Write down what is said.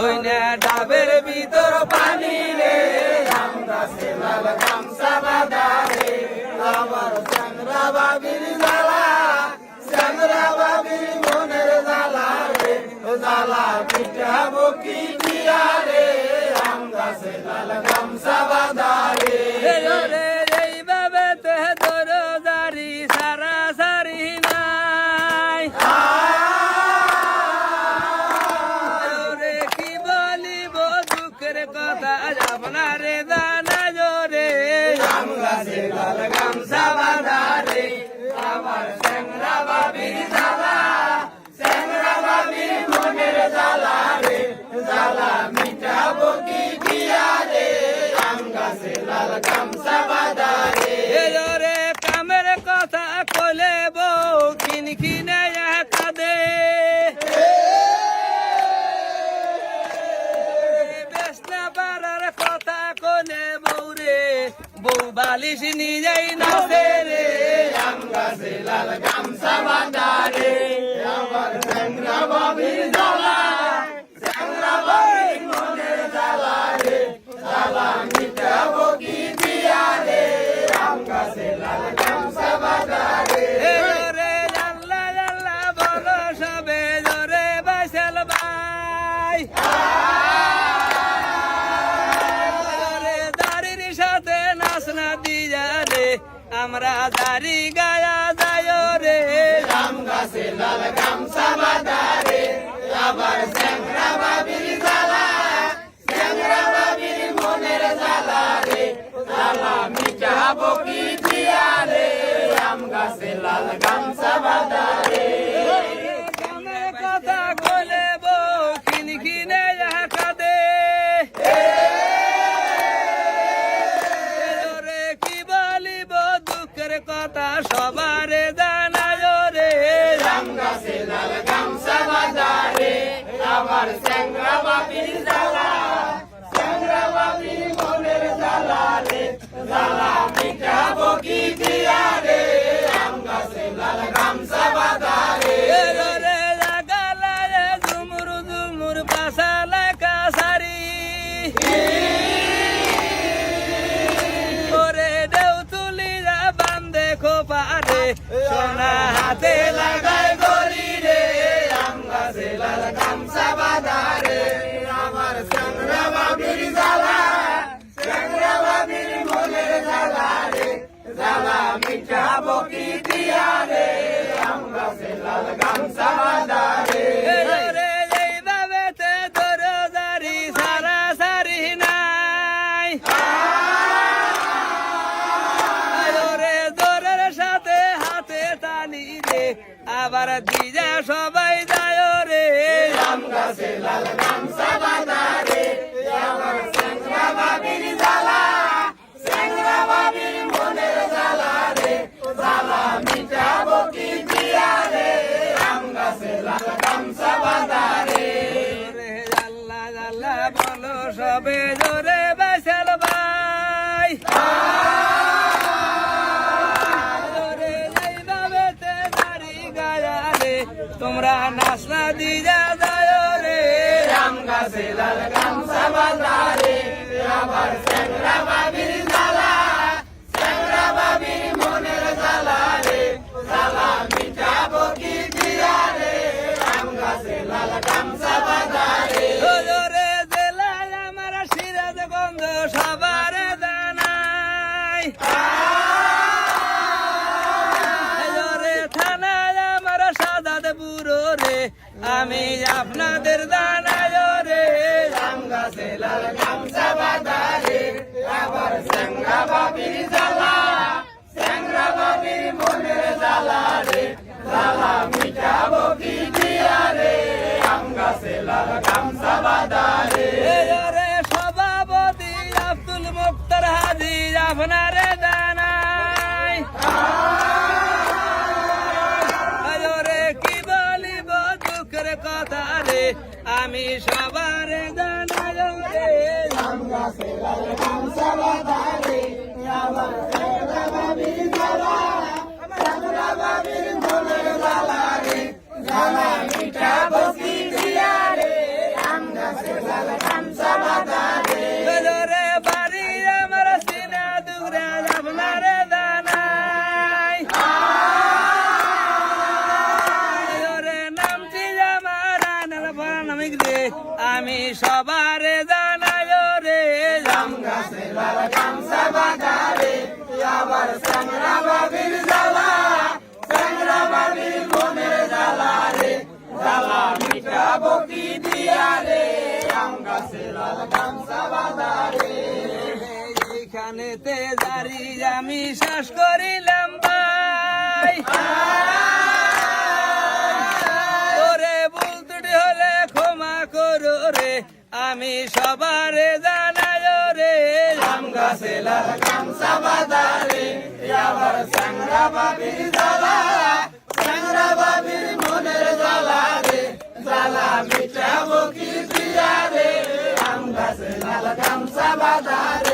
ওই না ডাবের ভিতর পানি রে। আম গাছে লাল গামছা বাঁধা রে। আমার চ্যাংরা বাবির জ্বালা চ্যাংরা বাবির মনের জ্বালা রে। জ্বালা পিঠাবো কি গাছে লাল গামছা বাঁধা রে রে কামের কথা কলে বউ কিন কিনে কাঁদে বেসনা পাড়ার কথা কলে বউ রে বউ বালিশ রে। গাছে লাল গামছা আমরা দারি গায়া যায় রে। রাম গাছে লাল গামছা বাঁধা রে। আবার স্যাংরা বাবির জালা স্যাংরা বাবির মনের জালা রে। জালা মিটাবো কি দিয়া রে। রাম গাছে লাল গামছা কথা সবার জানায় রে। রাম গাছে লাল গামছা বাজারে রে আবার স্যাংরা বাপির জ্বালা হাতে লাগায় গরি রে, আম গাছে লাল গামছা বাঁধা রে। আমার সংগ্রা বাবির জ্বালা সংগ্রা বাবির মনের জ্বালা রে। জ্বালা মিটাবো কি আবার দিজা সবাই যায় রে আম গাছে লাল নাচনা দিয়া যায় রে। রাম গাছে লাল গামছা বাঁধা রে। আবার স্যাংরা বাবির সাদাত রে আমি আপনাদের জানাই রে রাম গাছে লাল গামছা বাঁধা রে আবার স্যাংরা বাবির জ্বালা। স্যাংরা বাবির মনের জ্বালা রে জ্বালা মিটাবো কি দিয়া রে আম গাছে লাল গামছা বাঁধা রে রে সভাপতি আব্দুল মুক্তার হাজি আপনারে সবার জানাই রে আম গাছে লাল গামছা বাঁধা রে আবার স্যাংরা বাবির জ্বালা স্যাংরা বাবির মনের জ্বালা রে আমি সবারে জানাই রে। জাম দিয়া রে আম শেষ করিলাম। আমি সবার জানায় রে আম গাছে লাল সাবাদারে আবার সাংরা বাবির জ্বালা সাংরা বাবির মনের জ্বালা রে, জ্বালা মিটাবো কি দিয়া রে আম গাছে লাল সাবাদারে